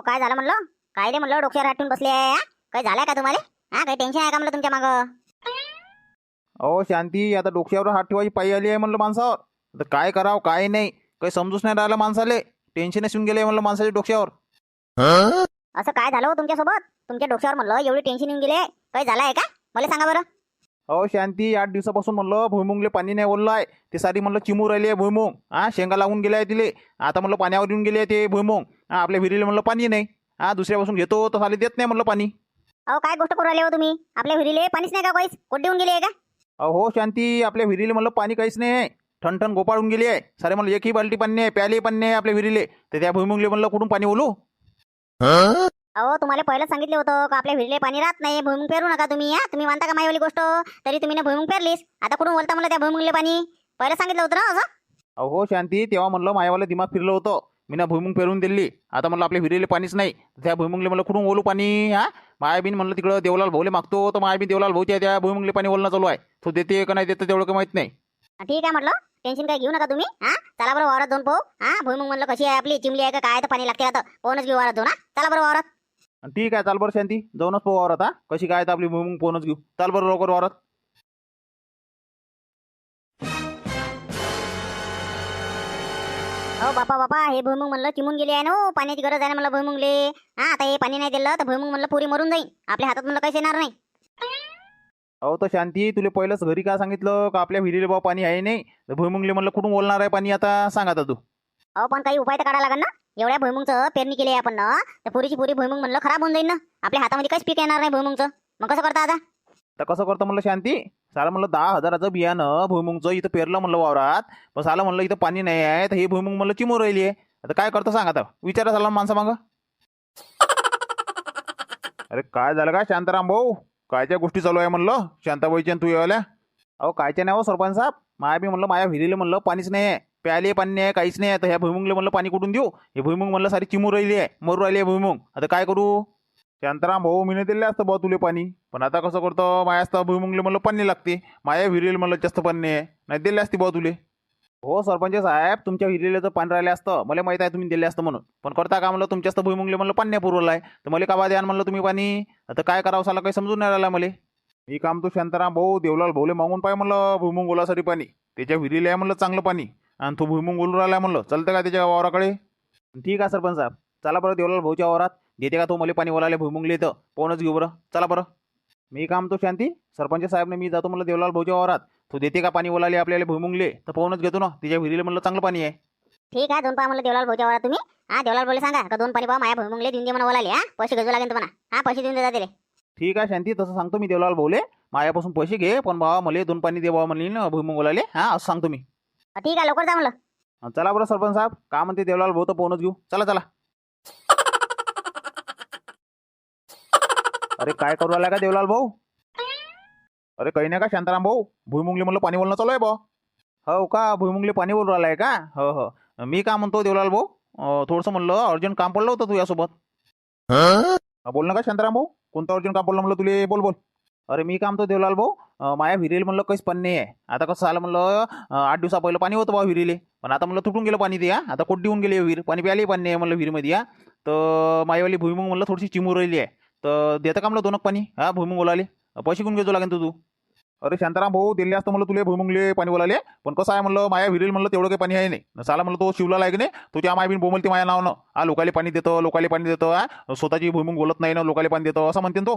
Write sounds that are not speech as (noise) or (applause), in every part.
काय झालं म्हणलं? काय रे म्हणलं? डोक्यावर हाटून बसले आहे? काय झालंय का तुम्हाला? हा काही टेन्शन आहे का म्हणलं तुमच्या मागं? अहो शांती आता डोक्यावर हात ठेवायची पायी आली आहे म्हणलं माणसावर. आता काय करावं काय नाही. काही समजूच नाही राहिलं माणसाले. टेन्शनच येऊन गेले म्हणलं माणसाच्या डोक्यावर. असं काय झालं हो तुमच्यासोबत? तुमच्या डोक्यावर म्हणलं एवढी टेन्शन येऊन गेले काय झालं आहे का? मला सांगा बरं. अहो शांती आठ दिवसापासून म्हणलं भुईमुंगले पाणी नाही ओरलं आहे ते सारी म्हणलं चिमू राहिली आहे भुईमुंग. हा शेंगा लागून गेले आहे तिले. आता म्हणलं पाण्यावर येऊन गेले आहे ते भुईमुंग. हा आपल्या विहिरीला म्हणलं पाणी नाही. हा दुसऱ्यापासून घेतो तर साली देत नाही म्हणलं पाणी. अहो काय गोष्ट करू राहिले हो तुम्ही? आपल्या विहिरीले पाणीच नाही का काहीच? कोट देऊन गेले आहे का? अहो शांती आपल्या विहिरीला म्हणलं पाणी काहीच नाही. आहे ठणठण गोपाळून गेली आहे. सारे म्हणलं एकही बाल्टी पाणी नाही प्याले पण नाही आपल्या विहिरीले. तर त्या भुईमुंगले म्हणलं कुठून पाणी ओलू? अहो तुम्हाला पहिलं सांगितलं होतं का आपल्या विहिरीले पाणी राहत नाही भुईमुंग पेरू नका तुम्ही हा? तुम्ही मानता का माईवाली गोष्ट? तरी तुम्ही ना भुईमुंग पेरलीस. आता कुठून बोलता मला त्या भुईमुंगले पाणी? पहिलं सांगितलं होतं ना असं? अहो शांती तेव्हा म्हणलं मायावाला दिमाग फिरलं होतं. मी ना भुईमुंग पेरून दिली. आता म्हणलं आपल्या विहिरीले पाणीच नाही. त्या भुईमुंगले म्हणलं कुठून ओलू पाणी हा? मायाबीन म्हणलं तिकडं देवलाल भाऊले मागतो. तर मायाबीन देवलाल भाऊच्या त्या भुईमुंगले पाणी ओलणं चालू आहे. तो देते का नाही देते तेवढं काही माहीत नाही. ठीक आहे म्हटलं. टेन्शन काय घेऊ नका तुम्ही हा? चला बरं वावरात दोन पाहू. हा? भुईमुंग म्हणलं कशी आहे आपली चिमली आहे का काय तर पाणी लागते आता. पाहूनच घेऊ वावरात दोन हा? चला बरं वावरात. ठीक आहे चाल बरं शांती. जाऊनच पाहू वावरात हा. कशी काय तर आपली भुईमुंग पोहणच घेऊ. चाल बरं लवकर वावरात. हो बापा बापा हे भुईमुंग म्हणलं चिमून गेली आहे ना हो. पाण्याची गरज आहे ना मला भुईमुंगले. हा आता हे पाणी नाही दिलं तर भुईमुंग म्हणलं पुरी मरून जाईल आपल्या हातात म्हणलं काहीच येणार नाही. अहो तर शांती तुला पहिलंच घरी काय सांगितलं का आपल्या विहिरीला बाबा पाणी आहे नाही? तर भुईमुंगले म्हणलं कुठून ओलणार आहे पाणी आता? सांग आता तू. अहो पण काही उपाय तर काढा लागेल ना? एवढ्या भुईमुंगचं पेरणी केली आहे आपण ना तर पुरीची पुरी भुईमुंग म्हणलं खराब होऊन जाईल ना. आपल्या हातामध्ये काहीच पीक येणार नाही भुईमुंगचं. मग कसं करता आता? तर कसं करतो म्हणलं शांती? साला म्हणलं दहा हजाराचं बियाणं भुईमुंगचं इथं पेरलं म्हणलं वावरात. पण साला म्हणलं इथं पाणी नाही आहे तर हे भुईमुंग म्हणलं चिमू राहिली आहे. आता काय करतो सांग आता. विचारा झाला माणसा मागं. अरे काय झालं का शांताराम भाऊ? कायच्या गोष्टी चालू आहे म्हणलं? शांताबाईच्या तू यावल्या? अहो कायच्या नाही हो सरपंच साहेब. माया बी म्हणलं माया विहिरीला म्हणलं पाणीच नाही आहे. प्याले पाणी नाही आहे काहीच नाही. आता ह्या भुईमुंगला म्हणलं पाणी कुठून देऊ? हे भुईमुंग म्हणलं सारी चिमू राहिली आहे मरू राहिली आहे भुईमुंग. आता काय करू? शांताराम भाऊ मी दिले असतं भाऊ तुले पाणी. पण आता कसं करतो? माया असतं भुईमुंगले म्हणलं पाणी लागते. माया विहिरीला म्हणलं जास्त पाणी नाही. आहे नाही दिले असते भाऊ तुले. हो सरपंच साहेब तुमच्या विहिरीला जर पाणी राहिलं असतं. मला माहीत आहे तुम्ही दिले असतं म्हणून. पण करता का म्हणलं? तुमच्या असतं भुईमुंगले म्हणलं पाणी नाही पुरवलं आहे. तर मला का बा द्या म्हणलं तुम्ही पाणी? आता काय करावं साला काही समजून नाही राहिला मला. मी काम तो शांताराम भाऊ देवलाल भाऊले मागून पाय म्हणलं भुईमुंग ओलासाठी पाणी. त्याच्या विहिरीला आहे म्हणलं चांगलं पाणी. आणि तो भुईमुंग ओलू राहिला म्हणलं. चालतं का त्याच्या वावराकडे? ठीक आहे सरपंच साहेब. चला बरं देवलाल भाऊच्या वावरात. देते का तो मला पाणी ओलाले भुईमुंगले तर पोहणच घेऊ बरं. चला बरं. मी काम तो शांती? सरपंच साहेबने मी जातो म्हणलं देवलाल भाऊच्या वावरात. तो देते का पाणी ओलाले आपल्याला भुईमुंगले? तर पोहणच घेतो ना. तिच्या विहिरीला म्हणलं चांगलं पाणी आहे. ठीक आहे दोन पाय म्हणलं देवलाल भाऊच्या वावरात तुम्ही. हा देवलाल भाऊला सांगा का दोन पाणी पाहा माझ्या भुईमुंगले देऊन दे म्हणा बोलाले हा? पैसे गजू लागेल तुम्हाला. हा पैसे देऊन देता दिले ठीक आहे शांती. तसं सांगतो मी देवलाल भाऊले. मायापासून पैसे घे पण बाबा मला दोन पाणी दे बाबा म्हणली ना भुईमुंग ओलाले. हा असं सांगतो मी. ठीक आहे लवकर जा म्हणलं. चला बरं सरपंच साहेब. का म्हणते देवलाल भाऊ तर पोहणच घेऊ. चला चला. अरे काय करू राहिला का देवलाल भाऊ? अरे काही नाही का शांताराम भाऊ. भुईमुंगले म्हणलं पाणी बोलणं चालू आहे बा. हो का भुईमुंगले पाणी बोलू राहिलाय का? हो हो. मी का म्हणतो देवलाल भाऊ? थोडंसं म्हणलं अर्जंट काम पडलं होतं तुझ्यासोबत. हा, बोल ना का शांताराम भाऊ. कोणतं अर्जंट काम पडलं म्हणलं तुले? बोल बोल. अरे मी काम तो देवलाल भाऊ. माया विहिरीला म्हणलं काहीच पण नाही आहे आता कसं झालं म्हणलं आठ दिवसा पहिलं पाणी होतं बा विहिरीले. पण आता म्हणलं तुटून गेलं पाणी ते आता कोट देऊन गेले विहीर. पाणी प्यायला पाणी नाही आहे म्हणलं विहिरीमध्ये या तर मायावाली भुईमुंग म्हणलं थोडीशी चिमू राहिली आहे. तर देतं का म्हणलं दोनक पाणी? हा भुईमुंग ओलाले. पैसे घेऊन घेतो लागेल तू? अरे शांताराम भाऊ दिले असतं म्हणलं तुले भुईमुंगले पाणी बोलाले पण कसं आहे म्हणलं माया विहिरील म्हणलं तेवढं काही पाणी आहे नाही. साला म्हणलं तो शिवला आहे की नाही. तो त्या मायबीन बोमलते माया नावनं. हा लोकाले पाणी देतं लोकाले पाणी देतं स्वतःची भुईमुंग बोलत नाही ना लोकाले पाणी देतं असं म्हणते ना तो.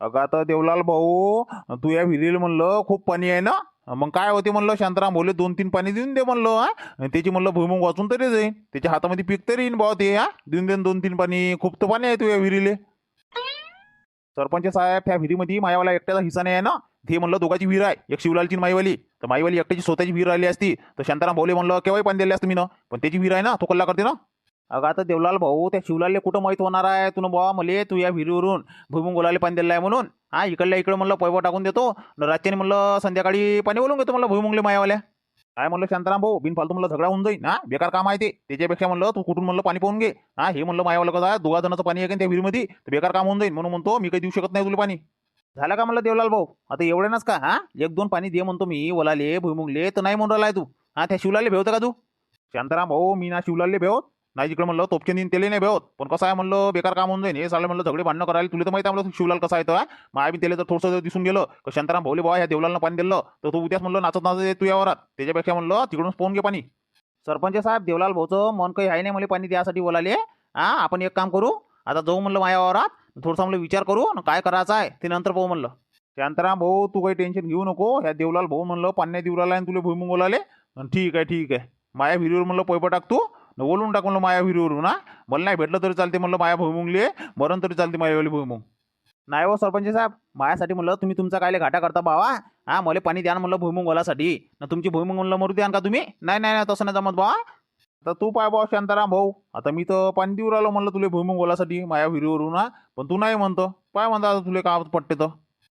अगं आता देवलाल भाऊ तू या विहिरीला म्हणलं खूप पाणी आहे ना? मग काय होते म्हणलं शांताराम भोले दोन तीन पाणी देऊन दे म्हणलं हा? त्याची म्हणलं भुईमुग वाचून तरी जाईन त्याच्या हातामध्ये पीक तरी येईन भाऊ ते हा? देऊन देईन दोन तीन पाणी. खूप तर पाणी आहे तू या विहिरीले. सरपंच साहेब त्या विहिरीमध्ये मायावाला एकट्याचा हिस्सा नाही आहे ना? ते म्हणलं दोघाची विहीर आहे एक शिवलालची माईवाली तर माईवाली एकट्याची स्वतःची विहीर राहिली असती तर शांताराम भाऊले म्हणलं केव्हाही पाणी दिले असतं मी ना पण त्याची विहीर आहे ना तो कल्ला करते ना? अगं आता देवलाल भाऊ त्या शिवलालले कुठं माहीत होणार आहे? तुनं बाबा मले तू या विहिरीवरून भुईमुंग ओलाले पाणी दिलं आहे म्हणून. हा इकडल्या इकडं म्हणलं पैवा टाकून देतो. न रातच्याने म्हणलं संध्याकाळी पाणी बोलून घेतो म्हणलं भुईमुंगले मायावाल्या. काय म्हणलं शांताराम भाऊ बिनफालतू म्हणलं झगडा होऊन जाईल हा बेकार काम आहे ते. त्याच्यापेक्षा म्हणलं तू कुठून म्हणलं पाणी पाहून घे. हा हे म्हणलं मायावाला कसं आहे? दोघा जणांचं पाणी आहे का त्या विहिरीमध्ये. तर बेकार काम होऊन जाईल म्हणून म्हणतो मी काही देऊ शकत नाही तुला पाणी. झालं का म्हणलं देवलाल भाऊ? आता एवढ्यानंच का? हा एक दोन पाणी दे म्हणतो मी ओलाले भुईमुंगले तर नाही म्हणून राहिला तू. हा त्या शिवलाले भेवतं का तू? शांताराम भाऊ मी ना शिवलाले भेवत. नाही जिकडे म्हणलं तोपचे तेले नाही भेवत. पण कसं आहे म्हणलं बेकार काम होऊन जाईल हे साले म्हणलं झगडे भांडणं करायला तुला तर माहिती आहे म्हणलं शिवलाल कसा आहे तर माय बी त्याला तर थोडंसं दिसून गेलं का शांताराम भाऊले बाबा ह्या देवलाला पाणी दिलं तर तू उद्याच म्हणलं नाचत नाचत तू यावरात त्याच्यापेक्षा म्हणलं तिकडून पोहून घे पाणी. सरपंच साहेब देवलाल भाऊचं मन काही आहे नाही मला पाणी द्यासाठी बोलाले. हा आपण एक काम करू. आता जाऊ म्हणलं माझ्या वावरात. थोडंसं म्हणलं विचार करू आणि काय करायचं आहे ते नंतर पाहू म्हणलं. शांताराम भाऊ तू काही टेन्शन घेऊ नको. ह्या देवलाल भाऊ म्हणलं पाण्या देवलाला राहिला आणि तुला भुईमुंग बोलाले ठीक आहे ठीक आहे. माया व्हिडिओवर म्हणलं पैप टाक तू. न टाकून टाक माया विहिरीवरून ना मला नाही भेटलं तरी चालते म्हणलं माया भुईमुंगली. आहे मरण तरी चालते मायावाली भुईमुंग. नाही हो सरपंच साहेब मायासाठी म्हणलं तुम्ही तुमचा कायले घाटा करता बावा हा मला पाणी द्या म्हणलं भुईमुंग ओलासाठी ना तुमची भुईमुंग म्हणलं मरू द्या का तुम्ही? नाही नाही नाही, तसं नाही जमत बावा आता तू पाय भाऊ शांताराम भाऊ. आता मी तर पाणी देऊ राहिलो म्हणलं तुला भुईमुंग ओलासाठी माया विहिरीवरून ना पण तू नाही म्हणतो. पाय म्हणता आता तुला का पटते तर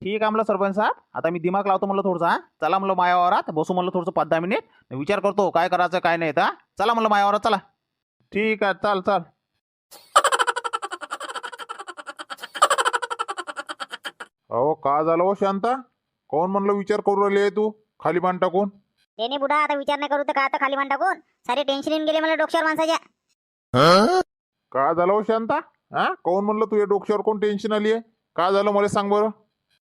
ठीक आहे म्हणलं सरपंच साहेब. आता मी दिमाग लावतो म्हणलं थोडसा चला म्हणलं मायावरात बसू म्हणलं थोडंसं पाच दहा मिनिट. विचार करतो काय करायचं काय नाही. तर चला म्हणलं मायावरात चला. ठीक आहे चाल चाल. अहो का झालं हो शांता? कोण म्हणलं विचार करू राहिली आहे तू? खाली मान टाकून. नाही बुडा आता विचार नाही करू तर का आता खाली मान टाकून? सारे टेन्शन येऊन गेले मला डोक्यावर माणसाच्या. का झालं हो शांता? हा? कोण म्हणलं तुझ्या डोक्यावर कोण टेन्शन आली आहे? का झालं मला सांग बरं.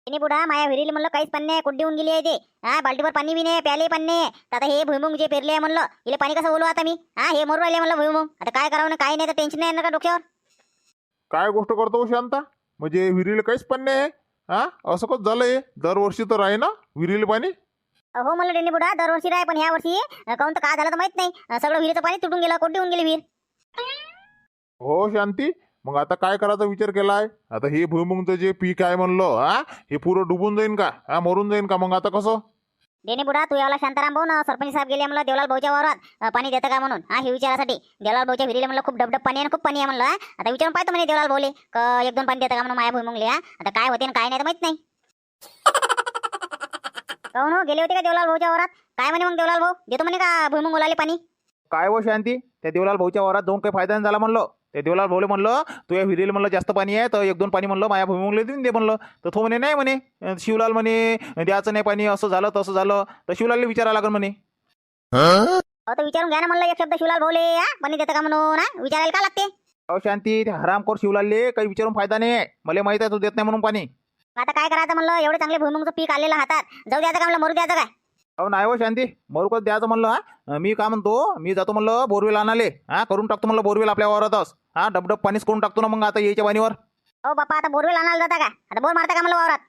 ते नाही बुडा माया विहिरीला म्हणलं काहीच पाणी नाही कुड्डी होऊन गेली आहे ते. हा बाल्टीवर पाणी बी नाही प्याले पाणी नाही. तर आता हे भुईमुंग जे पेरले आहे म्हणलं इले पाणी कसं बोलू आता मी? हा हे मरू राहिले म्हणलं भुईमुंग. आता काय करावं ना काय नाही तर टेन्शन नाही येणार का डोक्यावर? काय गोष्ट करतो हो शांता? म्हणजे विहिरीला काहीच पाणी नाही हा असं कसं झालंय दरवर्षी तर आहे ना विहिरीला पाणी? हो म्हणलं डेनी बुडा दरवर्षी राय पण ह्या वर्षी काहून तर काय झालं तर माहीत नाही. सगळं विहिरीचं पाणी तुटून गेलं कोड्डी होऊन गेली विहीर. हो शांती मग आता काय करायचा विचार केलाय? आता हे भुईमुंगचं जे पीक आहे म्हणलं हा? हे पुरं डुबून जाईन का? हा मरून जाईन का मग आता कसं? डेनी बुडा तू याला शांताराम भाऊ ना सरपंच साहेब गेले म्हणलं देवलाल भाऊच्या वावरात अं, पाणी देतं का म्हणून? हा हे विचारासाठी. देवलाल भाऊच्या विहिरीला म्हणलं खूप डबडब पाणी आहे आणि खूप पाणी आहे म्हणलं हा. आता विचारून पाहतो म्हणे देवलाल भाऊले क एक दोन पाणी देतं का म्हणून माया भुईमुंगले हा? आता काय होते आणि काय नाही तर माहीत नाही. (laughs) काहून हो? गेले होते का देवलाल भाऊच्या वावरात? काय म्हणे मग देवलाल भाऊ? देतो म्हणे का भुईमुंग ओलाले पाणी? काय हो शांती? त्या देवलाल भाऊच्या वावरात जाऊन काही फायदा नाही झाला म्हणलं. त्या देवलाल भाऊले म्हणलं तू या विहिरीला म्हणलं जास्त पाणी आहे तर एक दोन पाणी म्हणलं माया भूमिमुगले देऊन दे म्हणलं. तर तो म्हणे नाही म्हणे. शिवलाल म्हणे द्यायचं नाही पाणी असं झालं तसं झालं. तर शिवलालला विचारायला लागेल म्हणे. अहो तर विचारून घ्या ना म्हणलं एक शब्द शिवलाल भाऊले हा? पाणी देतं का म्हणून हा? विचारायला का लागते? अहो शांती ते हरामखोर शिवलालले काही विचारून फायदा नाही. आहे मला माहीत आहे तू देत नाही म्हणून पाणी. आता काय करायचं म्हणलं एवढे चांगले भुईमुंगचं पीक आलेलं हातात. जाऊ द्यायचं का म्हणलं मरू द्यायचं काय? अहो नाही हो शांती. मरुकच द्यायचं म्हणलं हा? मी काय म्हणतो मी जातो म्हणलं बोरवेल आणाले हा करून टाकतो म्हणलं बोरवेल आपल्या वावरातच. हा डबडब पाणीच करून टाकतो ना मग आता यायच्या पाणीवर. हो बाप्पा आता बोरवेल आणायला जाता का? आता बोर मारता का म्हणलं वावरात?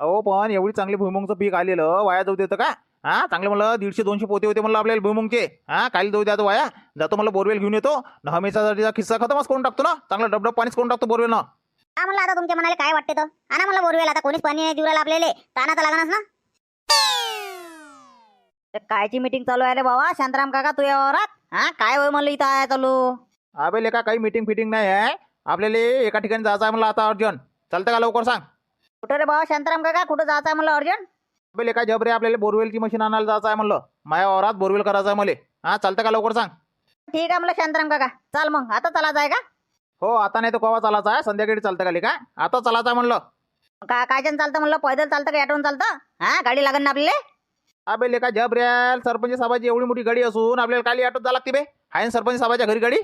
अहो पण एवढी चांगली भुईमुंगचं पीक आलेलं वाया जाऊ देतं का? हा चांगलं म्हणलं दीडशे दोनशे पोते होते म्हणलं आपल्याला भुईमुंगचे. हा काय जाऊ द्या वाया. जातो म्हणलं बोरवेल घेऊन येतो. न हमेशाचा खिस्सा खतमच करून टाकतो ना. चांगलं डबडब पाणीच करून टाकतो बोरवेल ना म्हणलं आता तुमच्या मनाला काय वाटते तर? आणा म्हणलं बोरवेल आता कोणीच पाणी नाही देऊ राहिलं आपल्याला ताना तर लागणारच ना. कायची मीटिंग चालू आहे रे बाबा शांताराम काका तू या वावरात? हा? काय होय म्हणलं इथं आहे चालू? अबे लेका काही मीटिंग फिटिंग नाही आहे. आपल्याला एका ठिकाणी जायचं आहे म्हणलं आता अर्जंट चालतं का लवकर सांग? कुठं रे बाबा शांताराम काका कुठं जायचं आहे म्हणलं अर्जंट अबे लेका जबरे आपल्याला बोरवेलची मशीन आणायला जायचं आहे म्हणलं. माझ्या वावरात बोरवेल करायचं आहे मला. हा चालतं का लवकर सांग? ठीक आहे म्हणलं शांताराम काका. चाल मग. आता चला आहे का? हो आता नाही तर कवा चालायचं आहे? संध्याकाळी चालतं का लेका? आता चालायचं आहे म्हणलं. का कायच्यानं चालतं म्हणलं? पैदल चालतं का? ॲटोन चालतं? हा? गाडी लागन ना आपल्याला? अबे लेका जबऱ्याल सरपंच साहेबाची एवढी मोठी गाडी असून आपल्याला काली ऑटोत जावं लागते बे. आहे ना सरपंच साहेबाच्या घरी गाडी?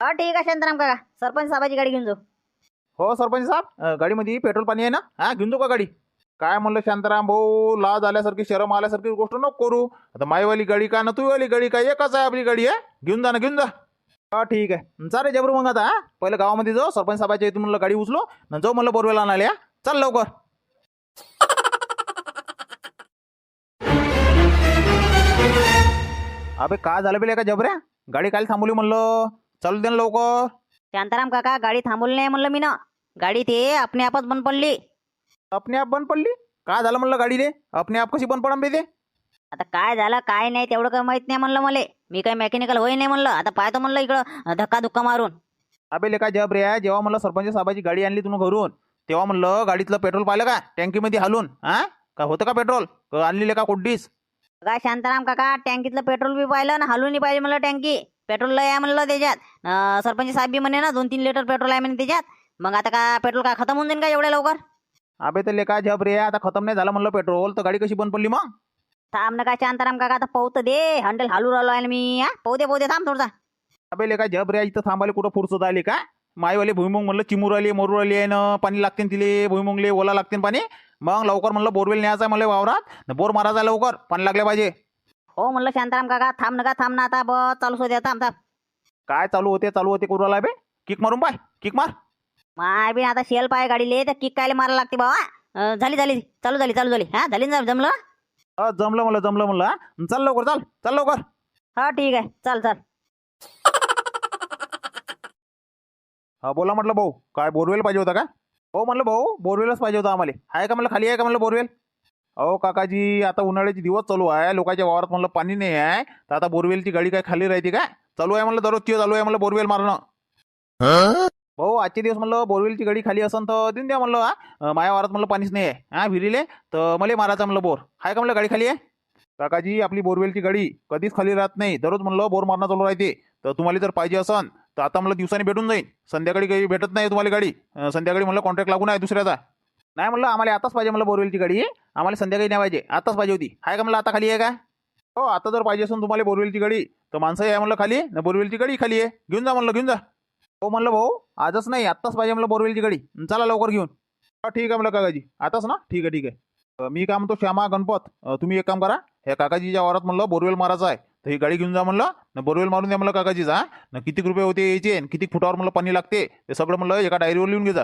हो ठीक आहे शांताराम काका. सरपंच साहेबाची गाडी घेऊन जाऊ. हो सरपंच साहेब. अं, गाडीमध्ये पेट्रोल पाणी आहे ना? हा घेऊन जाऊ का गाडी? काय म्हणलं शांताराम भाऊ? लाज आल्यासारखी शरम आल्यासारखी गोष्ट नको करू. आता माईवाली गाडी का ना तुझीवाली गाडी काय एकच आहे आपली गाडी आहे घेऊन जा ना घेऊन जा. हा ठीक आहे. चालेल जबरू मग आता हा? पहिलं गावामध्ये जाऊ सरपंच साहेबाच्या इथून म्हणलं गाडी उचलो. न जाऊ म्हणलं बोरवेला आणाले हा. चल लवकर. अबे काय झालं बेले का जबऱ्या? गाडी काल थांबवली म्हणलं? चालू दे ना लवकर. शांताराम काका गाडी थांबवली नाही म्हणलं मी ना गाडी ते आपणे आपच बंद पडली. अपने आप बंद पडली? काय झालं म्हणलं गाडी रे अपने आप कशी बंद पडन बे ते? आता काय झालं काय नाही तेवढं काही माहीत नाही म्हणलं मला. मी काही मेकॅनिकल होई नाही म्हणलं. आता पाहतो म्हणलं इकडं धक्का धुक्का मारून. अबे लेका जब रे जेव्हा म्हणलं सरपंच साहेबाची गाडी आणली तुम्ही घरून तेव्हा म्हणलं गाडीतलं पेट्रोल पाहिलं का? टँकीमध्ये हालून. हा का होतं का पेट्रोल? का आणली का कोड्डीस? काय शांताराम काका टँकीतलं पेट्रोल बी पाहिलं ना हलून पाहिजे म्हणलं टँकी. पेट्रोल लय आहे म्हणलं त्याच्यात. सरपंच साहेब बी म्हणे ना दोन तीन लिटर पेट्रोल आहे म्हणे त्याच्यात. मग आता का पेट्रोल काय खतम होऊन जाईल का एवढ्या लवकर? अबे तर लेका जब रे आता खतम नाही झालं म्हणलं पेट्रोल तर गाडी कशी बंद पडली मग? थांब ना काय शांताराम काका आता पाहू दे. हंडल हालू राहिलो आहे ना मी हा? पाहू दे पाहू दे थांब थोडसा. अबे काय जब रे इथं थांबायला कुठं फुरसत आली का? माईवाले भुईमुंग म्हणलं चिमूर आली मरू आली आहे ना पाणी लागते तिले भुईमुंगले ओला लागते पाणी? मग लवकर म्हणलं बोरवेल न्यायचं आहे मला वावरात. न बोर मारायचा लवकर. पाणी लागले पाहिजे. हो म्हणलं शांताराम काका थांब नका थांब ना आता बस चालू होते थांब थांब. काय चालू होते चालू होते करू राहिला बे. किक मारून पाय. किक मार. माय बी आता शेल पाय गाडीले तर किक कायले मारायला लागते बाबा अं, झाली झाली चालू झाली चालू झाली. हा झाली ना जमलं? अ, जमलं मला जमलं म्हणलं हा? चल लवकर चाल. चल लवकर. हा ठीक आहे. चल चल. हा बोला म्हटलं भाऊ काय बोरवेल पाहिजे होता का? हो म्हणलं भाऊ बोरवेलच पाहिजे होतं आम्हाला. आहे का म्हणलं खाली आहे का म्हणलं बोरवेल? अहो काकाजी आता उन्हाळ्याचे दिवस चालू आहे लोकांच्या वावरात म्हणलं पाणी नाही आहे तर आता बोरवेलची गाडी काय खाली राहते का चालू आहे म्हणलं दररोज चालू आहे म्हणलं बोरवेल मारणं. भाऊ आजचे दिवस म्हणलं बोरवेलची गाडी खाली असन तर देऊन द्या म्हणलं हा. माया वावरात म्हणलं पाणीच नाही आहे. हा विहिरीले तर मला मारायचं म्हणलं बोर. आहे का म्हणलं गाडी खाली आहे? काकाजी आपली बोरवेलची गाडी कधीच खाली राहत नाही. दररोज म्हणलं बोर मारणं चालू राहते. तर तुम्हाला जर पाहिजे असन तर आता मला दिवसाने भेटून जाईल संध्याकाळी काही भेटत नाही तुम्हाला गाडी. अं, संध्याकाळी म्हणलं कॉन्ट्रॅक्ट लागून आहे दुसऱ्याचा. नाही म्हणलं आम्हाला आताच पाहिजे म्हणलं बोरवेलची गाडी. आम्हाला संध्याकाळी नाही पाहिजे. आताच पाहिजे होती. आहे का म्हणलं आता खाली आहे का? हो आता जर पाहिजे असेल तुम्हाला बोरवेलची गाडी तर माणसंही आहे म्हणलं खाली. ना बोरवेलची गाडी खाली आहे. घेऊन जा म्हणलं घेऊन जा. हो म्हणलं भाऊ आजच नाही आत्ताच पाहिजे म्हणलं बोरवेलची गाडी. चला लवकर घेऊन. हा ठीक आहे म्हणलं काकाजी. आताच ना? ठीक आहे ठीक आहे. अं, मी काय म्हणतो श्यामा गणपत अं, तुम्ही एक काम करा. ह्या काकाजीच्या वावरात म्हणलं बोरवेल मारायचं आहे. तर ही गाडी घेऊन जा म्हणलं न बोरवेल मारून द्या म्हणलं काकाजीचा न किती रुपये होते यायचे आणि किती फुटावर म्हणलं पाणी लागते ते सगळं म्हणलं एका डायरीवर लिहून घे जा.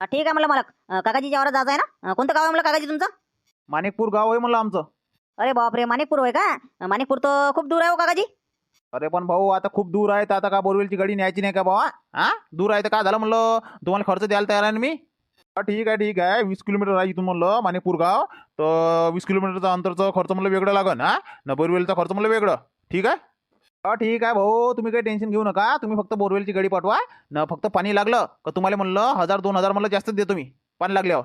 हा, ठीक आहे म्हणलं मला अं, काकाजीच्या वावरात जायचं आहे ना? अं, कोणतं गाव आहे म्हणलं काकाजी तुमचं? माणिकपूर गाव आहे म्हणलं आमचं. अरे बापरे माणिकपूर होय का? अं, माणिकपूर तर खूप दूर आहे हो काकाजी. अरे पण भाऊ आता खूप दूर आहे तर आता का बोरवेलची गाडी न्यायची नाही का भावा हा? दूर आहे तर काय झालं म्हणलं? तुम्हाला खर्च द्यायला तयार आहे ना मी? हा, ठीक आहे ठीक आहे. वीस किलोमीटर आहे इथून म्हणलं माणिकपूर गाव. तर वीस किलोमीटरचा अंतरचं खर्च म्हणलं वेगळं लागन हा? न बोरवेलचा खर्च म्हणलं वेगळं. ठीक आहे? हा ठीक आहे भाऊ. तुम्ही काही टेन्शन घेऊ नका. तुम्ही फक्त बोरवेलची गाडी पाठवा. न फक्त पाणी लागलं का तुम्हाला म्हणलं हजार दोन हजार म्हणलं जास्तच देतो मी. पाणी लागल्यावर.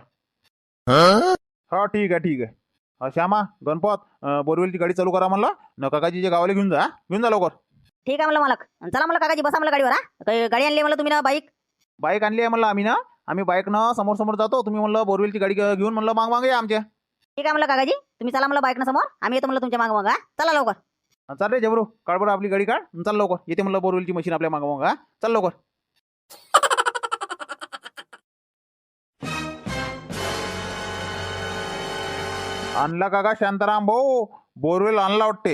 हा? ठीक आहे ठीक आहे. श्यामा गणपत बोरवेलची गाडी चालू करा म्हणलं. न काकाजीच्या गावाला घेऊन जा? घेऊन जा लवकर. ठीक आहे म्हणलं मालक. चला म्हणलं काकाजी बसा म्हणलं गाडीवर हा. गाडी आणली म्हणलं तुम्ही ना बाईक? बाईक आणली आहे म्हणलं आम्ही ना. आम्ही बाईकनं समोर समोर जातो. तुम्ही म्हणलं बोरवेलची गाडी घेऊन म्हणलं माग मागे या आमच्या. ठीक आहे म्हणलं काकाजी. तुम्ही चला म्हणलं बाईकनं समोर. आम्ही येतो म्हणलं तुमच्या मागं मग चला लवकर. चाल रे जबरू काढ बरं आपली गाडी काढ चाल लवकर. येते म्हणलं बोरवेलची मशीन आपल्या मागं मग हा? चाल लवकर. आणला का शांताराम भाऊ बोरवेल आणला वाटते.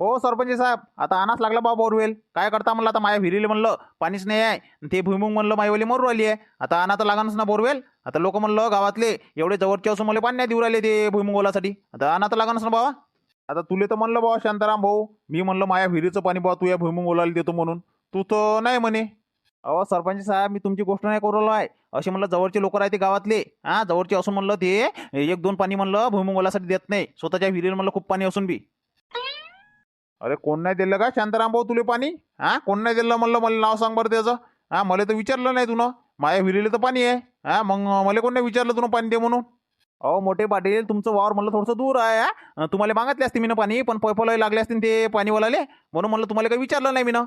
हो सरपंच साहेब आता आणाच लागला बा बोरवेल काय करता म्हणलं आता माया विहिरीला म्हणलं पाणीच नाही आहे. आणि ते भुईमुंग म्हणलं माईवाली मरू राहिली आहे. आता आणा तर लागणच ना बोरवेल आता लोक म्हणलं गावातले एवढे जवळचे असून मला पाणी नाही देऊ राहिले ते भुईमुंग ओलासाठी आता आणा तर लागणच ना बाबा. आता तुले तर म्हणलं बाबा शांताराम भाऊ मी म्हणलं माया विहिरीचं पाणी बाबा तू या भुईमुंग ओलायला देतो म्हणून. तू तर नाही म्हणे. अहो सरपंच साहेब मी तुमची गोष्ट नाही करू आहे. असे म्हणलं जवळचे लोक राहते गावातले. हा जवळचे असून म्हणलं ते एक दोन पाणी म्हणलं भुईमुंग ओलासाठी देत नाही. स्वतःच्या विहिरीला म्हणलं खूप पाणी असून बी. अरे कोण नाही दिलं का शांताराम भाऊ तुले पाणी? हा कोण नाही दिलं म्हणलं? मला नाव सांग बरं त्याचं. हा मला तर विचारलं नाही तुनं. माझ्या विहिरीला तर पाणी आहे. हा मग मला कोण नाही विचारलं तुनं पाणी दे म्हणून? अहो मोठे पाटील तुमचं वावर म्हणलं थोडंसं दूर आहे हा. तुम्हाला मागितले असते मीनं पाणी पण पैपाला लागले असते ते पाणीवालाले म्हणून म्हणलं तुम्हाला काही विचारलं नाही मी ना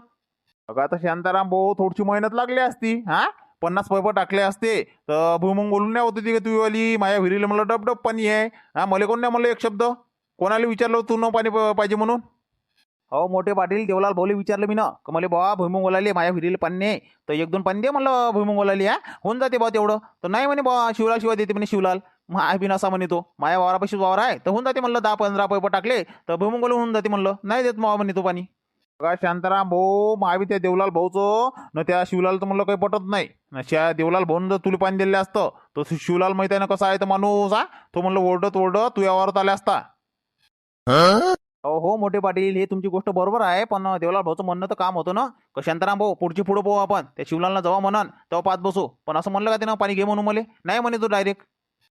अगं आता शांताराम भाऊ थोडीशी मेहनत लागली असती हा. पन्नास पैप टाकले असते तर भुईमुंग बोलून नाही होती का तुझीवाली माझ्या विहिरीला म्हणलं डब डब पाणी आहे. हा मला कोण नाही म्हणलं एक शब्द? कोणाला विचारलं तू न पाणी प- पाहिजे म्हणून? अहो मोठे पाटील देवलाल भाऊले विचारलं मी ना का मला बा भुईमुंग ओलाली माझ्या विहिरीला पाणी नाही. तर एक दोन पाणी दे म्हणलं भुईमुंग ओलाली हा. होऊन जाते बा तेवढं. तर नाही म्हणे बा शिवलाल शिवाय देते म्हणे शिवलाल. मग आहे बिन असा म्हणे तो वावरापाशी वावर आहे तर होऊन जाते म्हणलं दहा पंधरा पैप टाकले तर भुईमुंग होऊन जाते म्हणलं. नाही देत मग म्हणे तो पाणी. बघा शांताराम भाऊ महाबी त्या देवलाल भाऊचं न त्या शिवलाल तर म्हणलं काही पटत नाही. त्या देवलाल भाऊन जर तुला पाणी दिलं असतं तर शिवलाल माहिती आहे ना कसा आहे तर माणूस हा? तो म्हणलं ओरडत ओरडत तू यावरात आला असता. हो, हो मोठे पाटील हे तुमची गोष्ट बरोबर आहे पण देवलाल भाऊचं म्हणणं तर काम होतं ना. का शांताराम भाऊ पुढची पुढं पाहू आपण. त्या शिवलालला जेव्हा म्हणन तेव्हा पाच बसू. पण असं म्हणलं का ते ना पाणी घे म्हणून मला? नाही म्हणे तो डायरेक्ट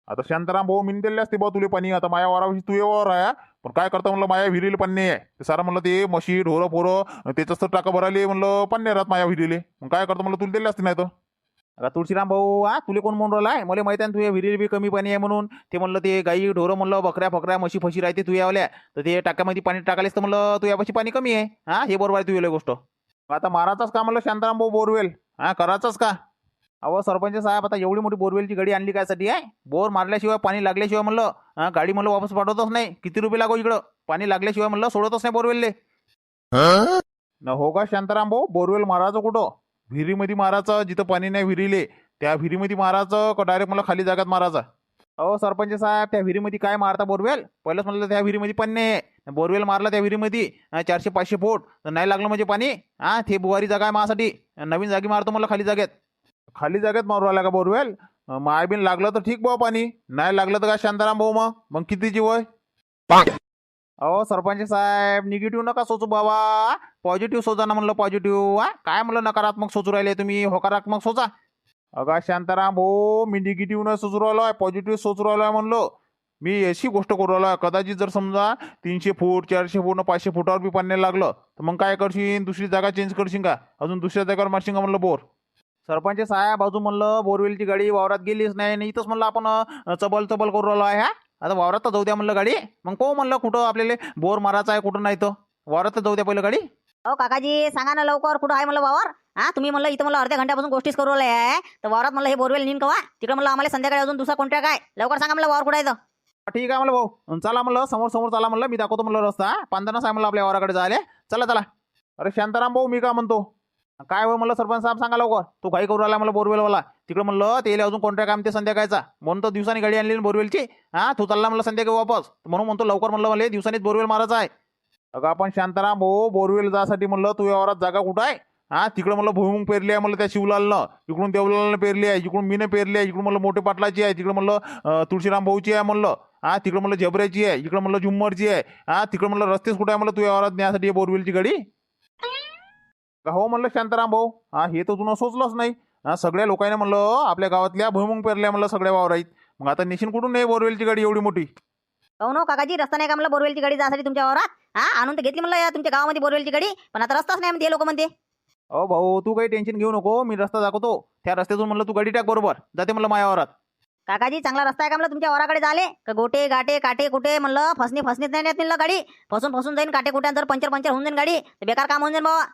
आता शांताराम भाऊ मी असते बा तुले पाणी. आता माझ्या वाराविषयी तू यावर आहे पण काय करता म्हणलं माझ्या विहिरीला पाणी नाही आहे. ते म्हणलं ते म्हशी ढोरं पोरं त्याच्याच तर टाका भरायले म्हणलं पाणी नाही राहत माझ्या विहिरीले. मग काय करतो म्हणलं तुला दिले असते नाही तर? आता तुळशीराम भाऊ हा तुले कोण म्हणून राहिला आहे? मला माहिती आहे ना तुझ्या विहिरीला बी कमी पाणी आहे म्हणून. ते म्हणलं ते गाई ढोरं म्हणलं बकऱ्या फकऱ्या म्हशी फशी राहते तू यावल्या. तर ते टाक्यामध्ये पाणी टाकायलाच तर म्हणलं तू यापाशी पाणी कमी आहे. हा हे बरोबर आहे तू गोष्ट. आता माराचाच का म्हणलं शांताराम भाऊ बोरवेल? हा करायचाच का? अहो सरपंच साहेब आता एवढी मोठी बोरवेलची गाडी आणली कायसाठी आहे बोर मारल्याशिवाय पाणी लागल्याशिवाय म्हणलं गाडी म्हणलं वापस पाठवतच नाही. किती रुपये लागो इकडं? पाणी लागल्याशिवाय म्हणलं सोडतच नाही बोरवेलले. न हो का शांताराम भाऊ? बोरवेल मारायचं कुठं? विहिरीमध्ये मारायचं जिथं पाणी नाही विहिरीले. त्या विहिरीमध्ये मारायचं का डायरेक्ट मला खाली जागात मारायचा. अहो सरपंच साहेब त्या विहिरीमध्ये काय मारता बोरवेल? पहिलंच म्हणलं त्या विहिरीमध्ये पाणी नाही. बोरवेल मारला त्या विहिरीमध्ये चारशे पाचशे फूट. नाही लागलं म्हणजे पाणी? हा ते बुवारी जागा आहे माझ्यासाठी. नवीन जागी मारतो मला खाली जागेत. खाली जागेत मारू राहिला का बोरवेल? अं, माय बिन लागलं तर ठीक भाऊ पाणी. नाही लागलं तर काय शांताराम भाऊ मग? मग किती जीव अहो सरपंच साहेब निगेटिव्ह नका सोचू बाबा. पॉझिटिव्ह सोचा ना म्हणलं पॉझिटिव्ह काय म्हणलं नकारात्मक सोचू राहिले तुम्ही? होकारात्मक सोचा. अगा शांताराम भाऊ मी निगेटिव्ह न सोचू राहिलो आहे पॉझिटिव्ह सोचू राहिलो आहे म्हणलो. मी अशी गोष्ट करू राहिलो आहे कदाचित जर समजा तीनशे फूट चारशे फूट पाचशे फुटावर बी पाणी नाही लागलं तर मग काय करशील दुसरी जागा चेंज करशील का? अजून दुसऱ्या जागेवर मारशील का म्हणलं बोर? सरपंच साहेब अजून म्हणलं बोरवेलची गाडी वावरात गेलीच नाही आणि इथंच म्हणलं आपण चबल चबल करू राहिलो आहे हा? आता वावरात तर जाऊ द्या म्हणलं गाडी. मग को म्हणलं कुठं आपल्याला बोर मारायचा आहे कुठं नाही तर? वावरात तर जाऊ द्या पहिलं गाडी. अहो काकाजी सांगा ना लवकर कुठं आहे म्हणलं वावर? हा तुम्ही म्हणलं इथं मला अर्ध्या घंट्यापासून गोष्टीच करू राहिले आहे. तर वावरात म्हणलं हे बोरवेल नीन कवा? तिकडे म्हणलं आम्हाला संध्याकाळी अजून दुसरा कोणत्या काय? लवकर सांगा म्हणलं वावर कुठं आहे तर ठीक आहे म्हणलं भाऊ. चला म्हणलं समोर समोर चला म्हणलं. मी दाखवतो म्हणलं रस्ता पांढरच आहे म्हणलं आपल्या वावराकडे जायला. चला चला. अरे शांताराम भाऊ मी का म्हणतो? काय होय म्हणलं सरपंच साहेब सांगा लवकर. तू काही करू राहिला मला बोरवेलवाला. तिकडे म्हणलं ते अजून कोणत्या काम ते संध्याकाळचा. म्हणून तर दिवसानी गाडी आणली बोरवेलची. हा तू चालला मला संध्याकाळी वापस. म्हणून म्हणतो लवकर म्हणलं मला दिवसानीच बोरवेल मारायचा आहे. अगं आपण शांताराम भाऊ बोरवेल जासाठी म्हणलं तू व्यवहारात जागा कुठं आहे? हा तिकडं मला भुईमुंग पेरली आहे मला त्या शिवलालनं. इकडून देवलालनं पेरली आहे इकडून मीनं पेरली आहे इकडून म्हणलं मोठे पाटलाची आहे तिकडं म्हणलं तुळशीराम भाऊची आहे म्हणलं. हा तिकडं म्हणलं झबऱ्याची आहे इकडं म्हणलं झुम्मरची आहे. हा तिकडं म्हणलं रस्तेच कुठं आहे मला तू व्यवहारात न्यासाठी आहे बोरवेलची गाडी? का हो म्हणलं शांताराम भाऊ? हा हे तर तुला सोचलंच नाही. हा सगळ्या लोकांनी म्हणलं आपल्या गावातल्या भुईमुंग पेरल्या म्हणलं सगळ्या वावरात मग आता नेशीन कुठून नाही बोरवेलची गाडी एवढी मोठी? हो ना काकाजी रस्ता नाही का म्हणलं बोरवेलची गाडी जासाठी तुमच्या वावरात? हा आणून तर घेतली म्हणलं या तुमच्या गावामध्ये बोरवेलची गाडी पण आता रस्ताच नाही म्हणते लोक म्हणते. अहो भाऊ तू काही टेन्शन घेऊ नको मी रस्ता दाखवतो. त्या रस्त्यातून म्हणलं तू गाडी टाक बरोबर जाते म्हणलं माझ्या वावरात. काकाजी चांगला रस्ता आहे का म्हणलं तुमच्या वावराकडे झाले का गोटे गाटे काटे कुठे म्हणलं फसणी फसणीच नाही नेत म्हणलं गाडी? फसून फसून जाईन काटे कुठे जर पंचर पंचर होऊन जाईन गाडी तर बेकार काम होऊन जाईन बाबा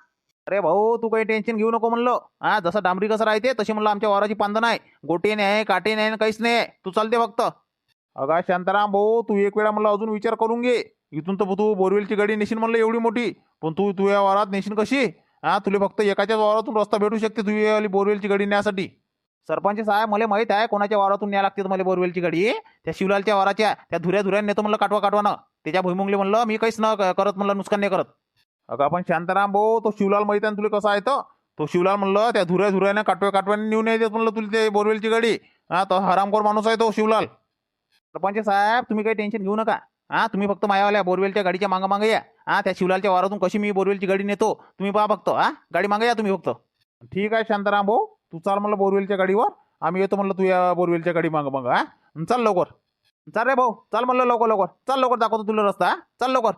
अरे भाऊ तू काही टेन्शन घेऊ नको म्हणलं. हा जसं डांबरी कसं राहते तशी म्हणलं आमच्या वाराची पांधन आहे गोटे नाही काटे नाही काहीच नाही. तू चालते फक्त. अगा शांताराम भाऊ तू एक वेळा म्हणलं अजून विचार करून घे. इथून तर तू बोरवेलची गाडी नेशील म्हणलं एवढी मोठी. पण तू तू या वारात नेशील कशी? हा तुला फक्त एकाच्याच वारातून रस्ता भेटू शकते तुझी वाली बोरवेलची गाडी नेण्यासाठी सरपंच साहेब मला माहीत आहे कोणाच्या वारातून न्याय लागते मला बोरवेलची गाडी. त्या शिवलालच्या वाराच्या त्या धुऱ्या धुऱ्या नेतो म्हणलं काटवा काटवा ना त्याच्या भुईमुंगले म्हणलं मी काहीच न करत म्हणलं नुकसान नाही करत. अगं आपण शांताराम भाऊ तो शिवलाल माहिती ना तुला कसा आहे तो? तो शिवलाल म्हणलं त्या धुऱ्या धुऱ्याने काटव्या काटव्याने नेऊन येतात म्हणलं तुला ते बोरवेलची गाडी. हा तो हरामखोर माणूस आहे तो शिवलाल. सरपंच साहेब तुम्ही काही टेन्शन घेऊ नका. हा तुम्ही फक्त मायावाल्या बोरवेलच्या गाडीच्या मागं मागं या. हा त्या शिवलालच्या वारातून कशी मी बोरवेलची गाडी नेतो तुम्ही पहा फक्त. हा गाडी मागं या तुम्ही फक्त. ठीक आहे शांताराम भाऊ. तू चाल म्हणलं बोरवेलच्या गाडीवर. आम्ही येतो म्हणलं तू या बोरवेलच्या गाडी मागं मागं हा. चाल लवकर. चाल रे भाऊ चाल म्हणलं लवकर लवकर. चाल लवकर दाखवतो तुला रस्ता हा? चाल लवकर.